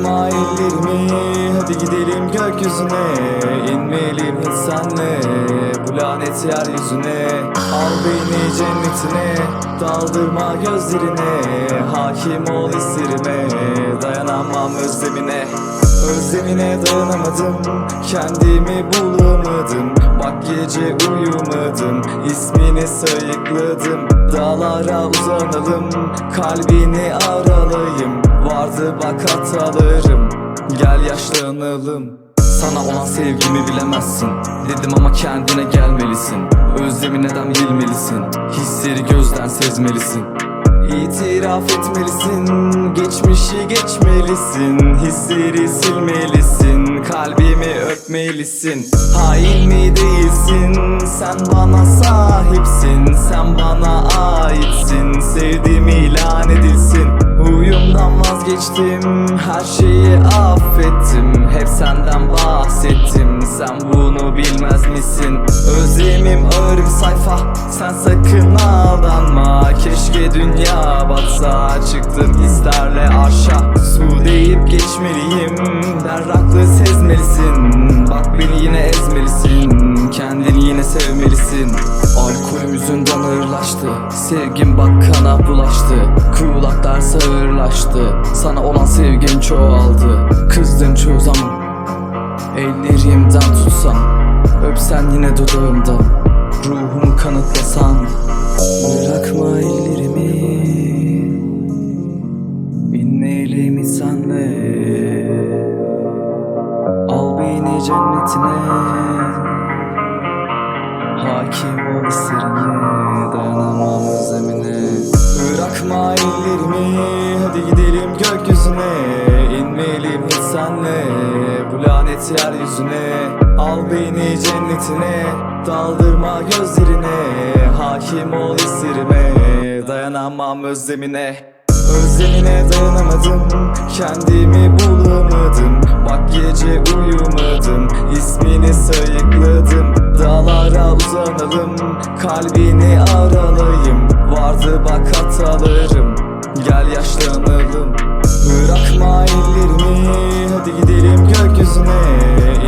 Bırakma ellerimi hadi gidelim gökyüzüne. İnmeyelim hiç senle bu lanet yeryüzüne Al beni cennetine daldırma gözlerine. Hakim ol hislerime dayanamam özlemine. Özlemine dayanamadım Kendimi bulamadım. Bak gece uyumadım İsmini sayıkladım Dağlara uzanalım Kalbini aralayım Vardı bak hatalarım Gel yaşlanalım. Sana olan sevgimi bilemezsin. Dedim ama kendine gelmelisin. Özlemi neden bilmelisin? Hisleri gözden sezmelisin. İtiraf etmelisin. Geçmişi geçmelisin. Hisleri silmelisin. Kalbimi öpmelisin. Hain mi değilsin? Sen bana sahipsin. Sen bana aitsin. Sevdiğim ilan edilsin Vazgeçtim Her şeyi affettim. Hep senden bahsettim. Sen bunu bilmez misin? Özlemim ağır sayfa. Sen sakın aldanma. Keşke dünya batsa. Çıktım hislerle arşa Su deyip geçmeliyim. Berraklığı sezmelisin. Bak beni yine ezmelisin. Kendini yine sevmelisin. Alkolüm yüzünden ağırlaştı Sevgim bak kana bulaştı. Kulaklar sağırlaştı Sana olan sevgim çoğaldı. Kızdın çoğu zaman Ellerimden tutsan Öpsen yine dudağımda. Ruhumu kanıtlasan. Bırakma ellerimi. İnneylemi senle. Al beni cennetine. Hakim ol hislerine. Dayanamam özlemine Bırakma ellerimi Hadi gidelim gökyüzüne. İnmeyelim hiç senle Bu lanet yeryüzüne. Al beni cennetine Daldırma gözlerine. Hakim ol hislerime Dayanamam özlemine. Özlemine dayanamadım Kendimi bulamadım. Bak gece uyumadım İsmini sayıkladım. Dağlara uzanalım Kalbini aralayım Vardı bak hatalarım. Gel yaşlanalım Bırakma ellerimi Hadi gidelim gökyüzüne.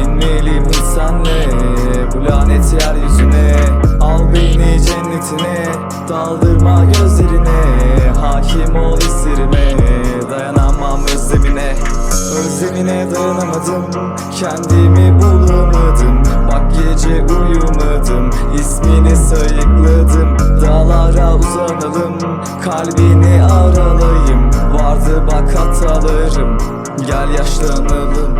İnmeyelim hiç senle Bu lanet yeryüzüne. Al beni cennetine. Daldırma gözlerine. Hakim ol hislerime Dayanamam özlemine. Özlemine dayanamadım. Kendimi bulamadım. Bak gece uyumadım Kalbini aralayım Vardı bak hatalarım. Gel yaşlanalım